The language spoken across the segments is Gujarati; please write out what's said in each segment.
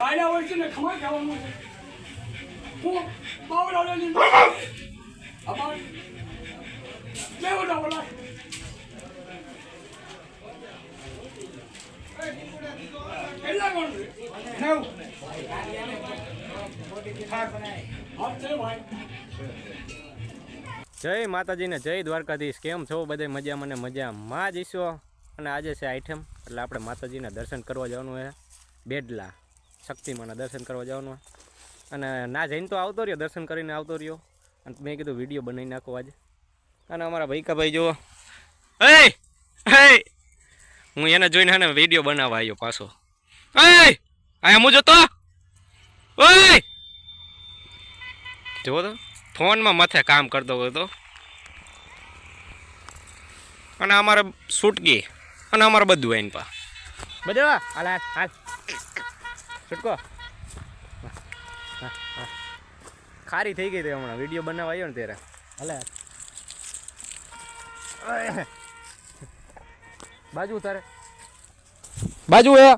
આયલા હોય છે ને ખમા ખાવાનું છે હું બાવડા લઈ અમાર કેવડા બોલા કેટલા કોણ છે નવ હા છે ભાઈ જય માતાજીને, જય દ્વારકાધીશ. કેમ છો બધે? મજા મને મજા માં જઈશો અને આજે છે આઈટમ એટલે આપણે માતાજીના દર્શન કરવા જવાનું છે. બેડલા, શક્તિમાના દર્શન કરવા જવાનું અને ના જઈને તો આવતો રહ્યો, દર્શન કરીને આવતો રહ્યો. અને મેં કીધું વીડિયો બનાવી નાખો આજે. અને અમારા ભૈકાભાઈ જુઓ. હે હે એને જોઈને હે ને વીડિયો બનાવવા આવ્યો પાછો. આયા હું જોતો? ઓય જુઓ તો. ફોનમાં માથે કામ કરતો હોય તો. અને અમારે સુટકી અને અમારે બધું એની પા બધું હાલ હાલ છૂટકો. ખારી થઈ ગઈ તે હમણાં. વીડિયો બનાવવા આવ્યો ને ત્યારે. હાલે બાજુ તારે બાજુ હે.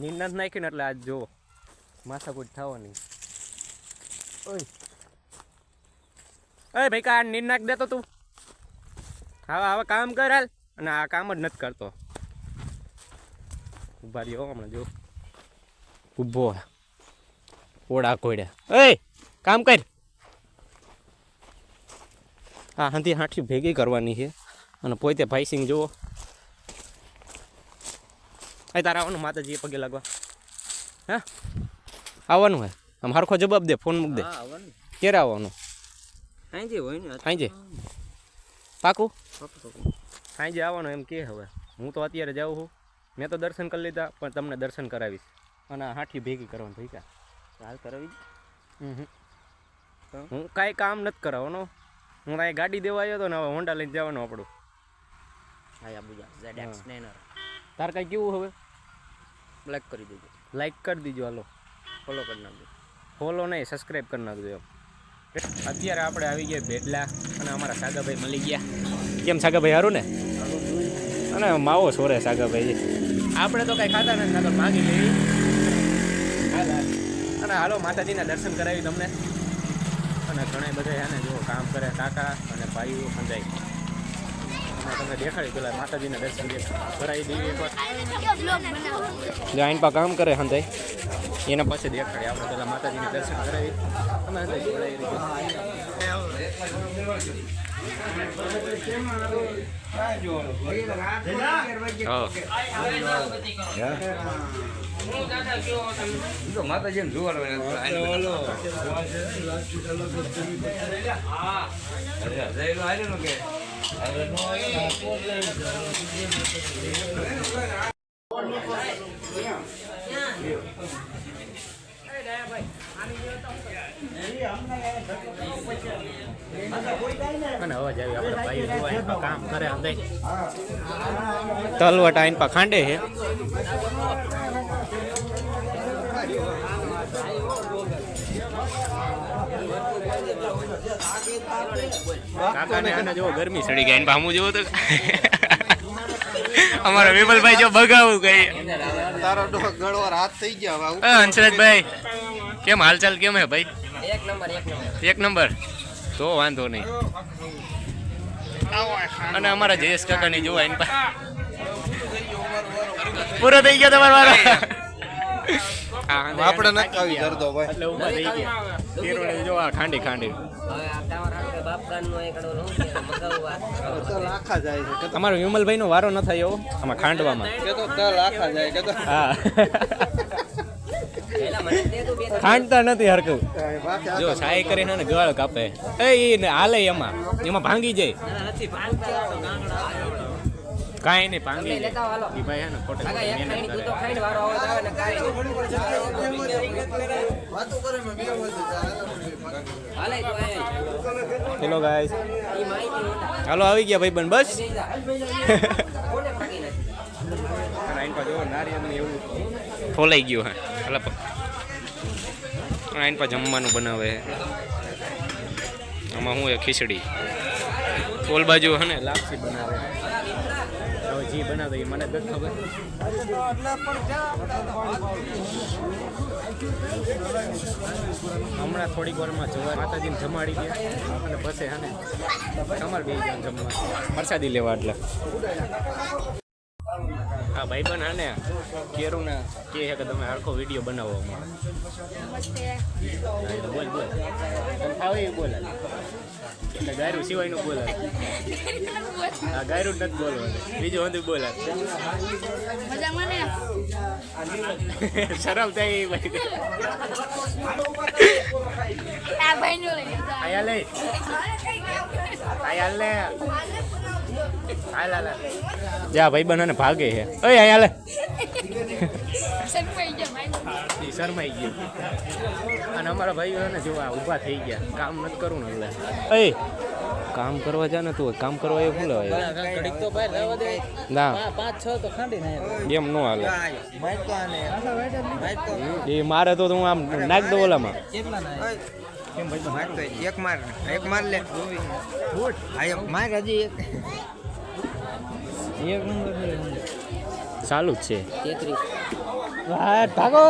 નીંદ નથી નાખી ને એટલે આજ જો માથાકૂટ થવાની. ઓય. ભાઈ, કા નીંદ નાખ દેતો તું? હવે હવે, કામ કર હાલ. અને આ કામ જ નથી કરતો. ઊભા રહ્યો હમણાં, જો. ઊભો ઓડા કોડ્યા એ કામ કર. હા હાથી હાંઠી ભેગી કરવાની છે. અને પોતે ભાઈ સિંહ જુઓ. અહીં તારે આવવાનું માતાજીએ પગે લાગવા. હા? આવવાનું હે? આમ હરખો જવાબ દે ફોન મૂક દે. ક્યારે આવવાનું? સાંજે હોય ને. સાંજે પાકું? સાંજે આવવાનું એમ કે હવે. હું તો અત્યારે જાઉં છું. મેં તો દર્શન કરી લીધા પણ તમને દર્શન કરાવીશ. અને હાઠી ભેગી કરવાનું ભેગા હાલ કરાવી? હું. કાંઈ કામ નથી કરાવવાનો હું કાંઈ ગાડી દેવા આવ્યો હતો ને હવે હોન્ડા લઈને જવાનું આપણું. તાર કાંઈ કેવું હવે? બ્લેક કરી દેજો. લાઈક કરી દીજો હાલો. ફોલો કરી નાખજો. ફોલો નહીં સબસ્ક્રાઈબ કરી નાખજો એમ. અત્યારે આપણે આવી ગયા બેડલા અને અમારા સાગાભાઈ મળી ગયા. કેમ સાગાભાઈ સારું ને? અને માવો સોરે સાગાભાઈ. આપણે તો કાંઈ ખાતા નથી નકર માગી હાલ. અને હાલો માતાજીના દર્શન કરાવી તમને. અને ઘણા બધા એને જો કામ કરે કાકા અને ભાઈઓ સમજાય તમને દેખાડી પેલા માતાજીના દર્શન કરાવી દઈએ. એકવાર જો પા કામ કરે હંધાઈ એના પાસે દેખાડી આપણે પેલા માતાજીને દર્શન કરાવી અમે હંધાઈ જોડાઈ માતાજી જોવાનું અવાજ આવી આપણે ભાઈ જો કામ કરે હંધાઈ તલવટ આઈન પા ખાંડે છે. કાકાને આને જો ગરમી સડી ગઈ પા હું તો. અમારા વિમલભાઈ જો બગાવું ગઈ તારો ડોક ગળવાર હાથ થઈ ગયો હવે હંસરાજભાઈ કેમ હાલચાલ કેમ હે ભાઈ? એક નંબર એક નંબર. એક નંબર? તો વાંધો નહીં. અને અમારા જયેશ કાકાની જોવા એની પા પૂરો થઈ ગયો તમારો વારો આપણે નથી કર દો ભાઈ. એટલે ઊભા થઈ ગયા. તેરોડે જો આ ખાંડી ખાંડી. હવે આ ટાવર આપણે નો એકડો નો મગાવવા તો લાખા જાય છે કે અમારો વિમલભાઈ નો વારો ન થાય એવો. આમાં ખાંડવામાં. કે તો લાખા જાય કે તો હા. ખાંડતા નથી હરકું જો સાય કરીને ને ગળ કાપે. એ ને હાલે એમાં. એમાં ભાંગી જાય. નથી ભાંગતા તો ગાંગડા કાંઈ નહીં ભાંગી જાય. ભાઈ હે ને ખોટે હાલે ગાઈસ હાલો આવી ગયા ભાઈ બસ? નારિયેળ એવું. ફોલાઈ ગયું હે. એટલે આઈન પા જમવાનું બનાવે. આમાં શું એ ખીચડી. ઓલ બાજુ હે ને, લાપસી બનાવે. હવે જી બનાવે એ મને નથી ખબર. હમણાં થોડીક વારમાં જવા માતાજીને જમાડી દે. અને પછી હે ને, તમારે બે જણ જમવા પ્રસાદી લેવા એટલે. હા ભાઈ બન આને ને કેરું ને કે છે કે તમે આખો વીડિયો બનાવો તો બોલ બોલ. તને ફાવે એ બોલ એટલે ગાયરું સિવાયનું બોલે હા ગાયરું નથી બોલવાનું. બીજું બધું બોલે શરમ થાય ભાઈ. આ. આયા લે આયા લે. જા ભાઈ બને ભાગે છે. ઓય આયા લે શરમાઈ ગયો અને અમારા ભાઈઓ ને જોવા ઊભા થઈ ગયા. કામ નથી કરવું ને એટલે. એ કામ કરવા જા ને તું કામ કરવા એ ભૂલે ઘડીક તો બહાર રહેવા દે. ના. પાંચ છ તો ખાંડી નાખે એમ નો હાલે. એ મારે તો હું આમ નાખ દઉં ઓલામાં. કેટલા ના કેમ ભાઈ માર તો એક માર એક માર લે. માર હજી એક. એક નંબર ચાલુ જ છે. તેત્રીસ. ભાગો!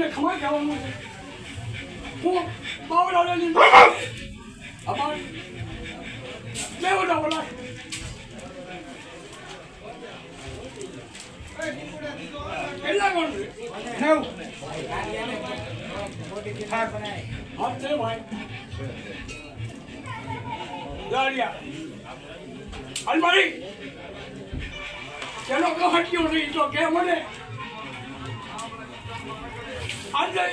ને ખમા કહેવાનું છે. હું બાવડા લઈને અમાર લેવડા બોલા. કેટલા કોણ નવ હા તે ભાઈ. ગાડિયા. અલમારી ચલો કહો હટ્યો નહીં તો કે મને. આજે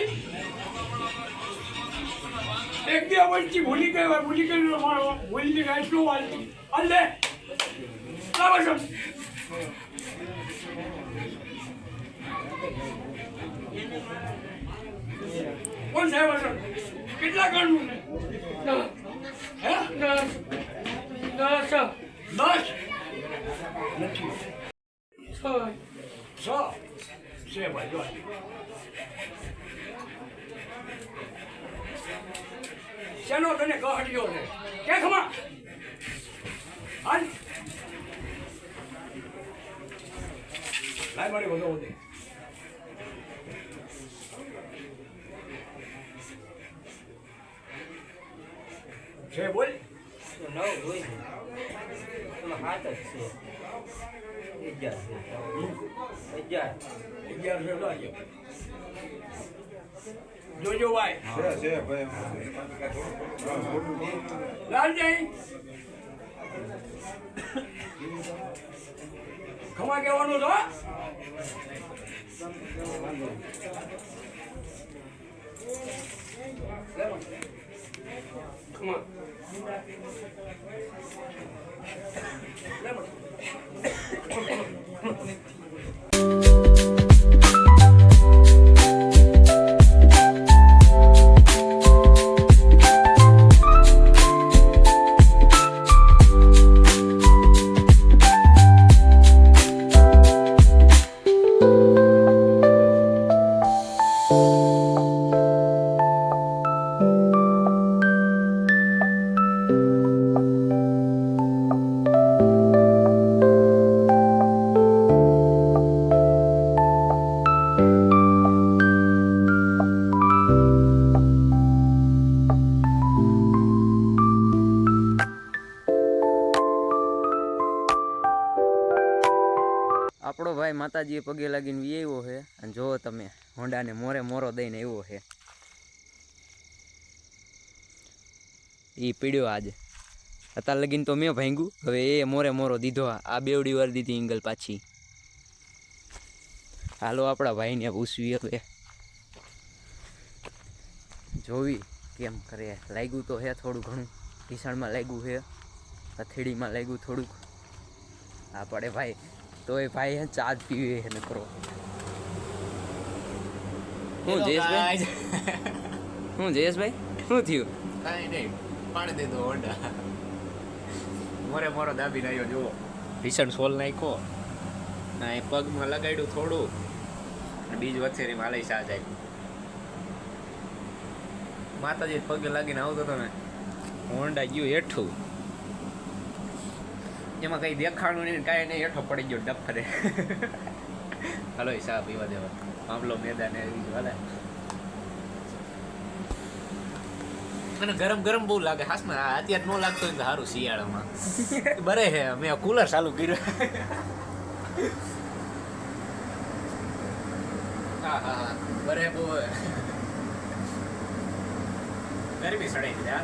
એક બે વર્ષથી ભૂલી ગયો હોય ભૂલી ગયો મારો ભૂલી ગયા એટલું વાંચતું અલ્લે લાવો છો. કોણ સાહેબ હશે કેટલા ગણનું ને હે? દસ દસ. દસ? છ. છ. છે ભાઈ જો શેનો તને કહટ્યો છે? કે ખમા? હાલ. લાય મારી વધો વધે છે બોલ. નવ જોઈ હાથ જ છે. અગિયાર. અગિયાર. અગિયાર છે લાગ્યો જોજો ભાઈ લાલજય ખમા કહેવાનું તો ખમા આપણો ભાઈ માતાજીએ પગે લાગીને વી આવ્યો છે. અને જો તમે હોંડાને મોરે મોરો દઈને આવ્યો છે. એ પીડ્યો આજે. અત્યારે લગીને તો મેં ભાંગ્યું. હવે એ મોરે મોરો દીધો આ બેવડી વાર દીધી ઇંગલ પાછી. હાલો આપણા ભાઈને પૂછવી હવે. જોવી કેમ કરે. લાગ્યું તો હે થોડું ઘણું. ઢીસણમાં લાગ્યું છે હથેળીમાં લાગ્યું થોડુંક. હા, પડે ભાઈ. તોય ભાઈ હે ચા જ પીવે હે નકરો. હું જયેશભાઈ? હું જયેશભાઈ? શું થયું? કાંઈ નહીં પાડી દીધો હોન્ડા મોરે મોરો દાબી રહ્યો જુઓ. ભીષણ સોલ નાખ્યો. ના એ પગમાં લગાડ્યું થોડું. અને બીજ વચ્ચેની માલય સા જાય. માતાજી પગે લાગીને આવતો હતો ને હોન્ડા ગયું હેઠું. એમાં કઈ દેખાણું નહીં, કાંઈ નહીં, હેઠો પડી ગયો ડફરે. હલો, એ એવા દેવા. મામલો મેદાન એવી વાલા. મને ગરમ ગરમ બહુ લાગે. હાસમાં આ અત્યારે ન લાગતો હોય સારું શિયાળામાં. બરે હે મેં કુલર ચાલુ કર્યું. હા હા બરે બહુ ગરમી સડાઈ દીધી